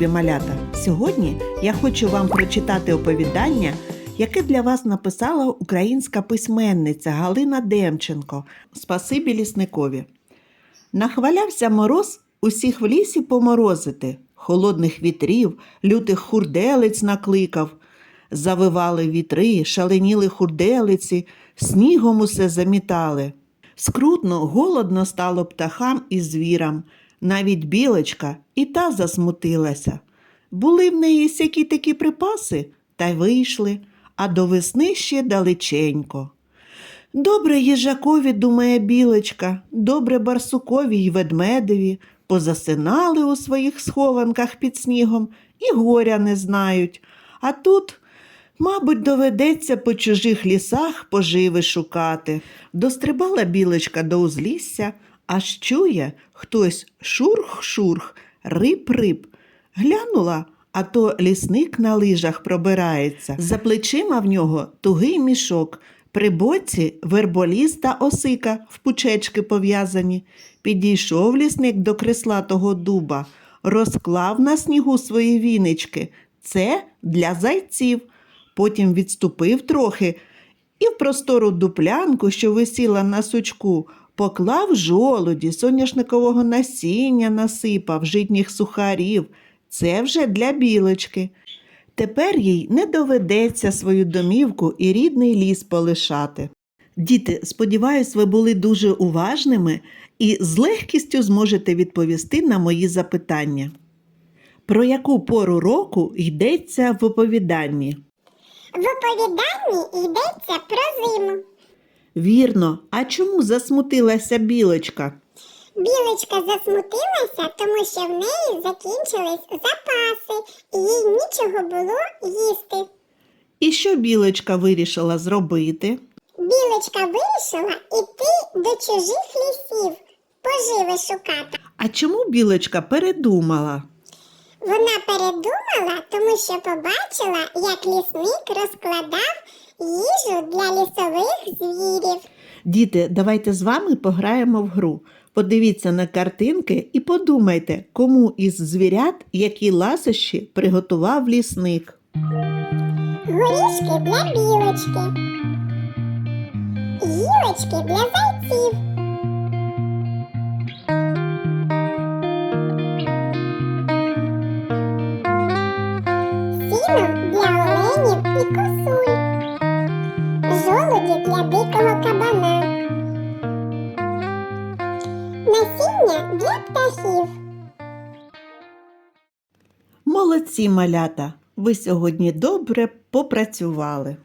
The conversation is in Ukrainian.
малята! Сьогодні я хочу вам прочитати оповідання, яке для вас написала українська письменниця Галина Демченко. Спасибі лісникові. Нахвалявся мороз усіх в лісі поморозити, холодних вітрів, лютих хурделиць накликав. Завивали вітри, шаленіли хурделиці, снігом усе замітали. Скрутно, голодно стало птахам і звірам. Навіть білочка і та засмутилася. Були в неї сякі такі припаси, та й вийшли, а до весни ще далеченько. Добре їжакові, думає білочка, добре барсукові й ведмедеві, позасинали у своїх схованках під снігом і горя не знають. А тут, мабуть, доведеться по чужих лісах поживи шукати. Дострибала білочка до узлісся, аж чує хтось шурх-шурх, рип-рип. Глянула, а то лісник на лижах пробирається. За плечима в нього тугий мішок. При боці верболіз та осика в пучечки пов'язані. Підійшов лісник до креслатого дуба, розклав на снігу свої вінички. Це для зайців. Потім відступив трохи і в простору дуплянку, що висіла на сучку, поклав жолуді, соняшникового насіння насипав, житніх сухарів. Це вже для білочки. Тепер їй не доведеться свою домівку і рідний ліс полишати. Діти, сподіваюсь, ви були дуже уважними і з легкістю зможете відповісти на мої запитання. Про яку пору року йдеться в оповіданні? В оповіданні йдеться про зиму. Вірно, а чому засмутилася білочка? Білочка засмутилася, тому що в неї закінчились запаси, і їй нічого було їсти. І що білочка вирішила зробити? Білочка вирішила іти до чужих лісів, поживи шукати. А чому білочка передумала? Вона передумала, тому що побачила, як лісник розкладав їжу для лісових звірів. Діти, давайте з вами пограємо в гру. Подивіться на картинки і подумайте, кому із звірят які ласощі приготував лісник. Горішки для білочки. Гілочки для зайців. Сіно для оленів і косуль. Жолуді для дикого кабана. Насіння для птахів. Молодці малята! Ви сьогодні добре попрацювали.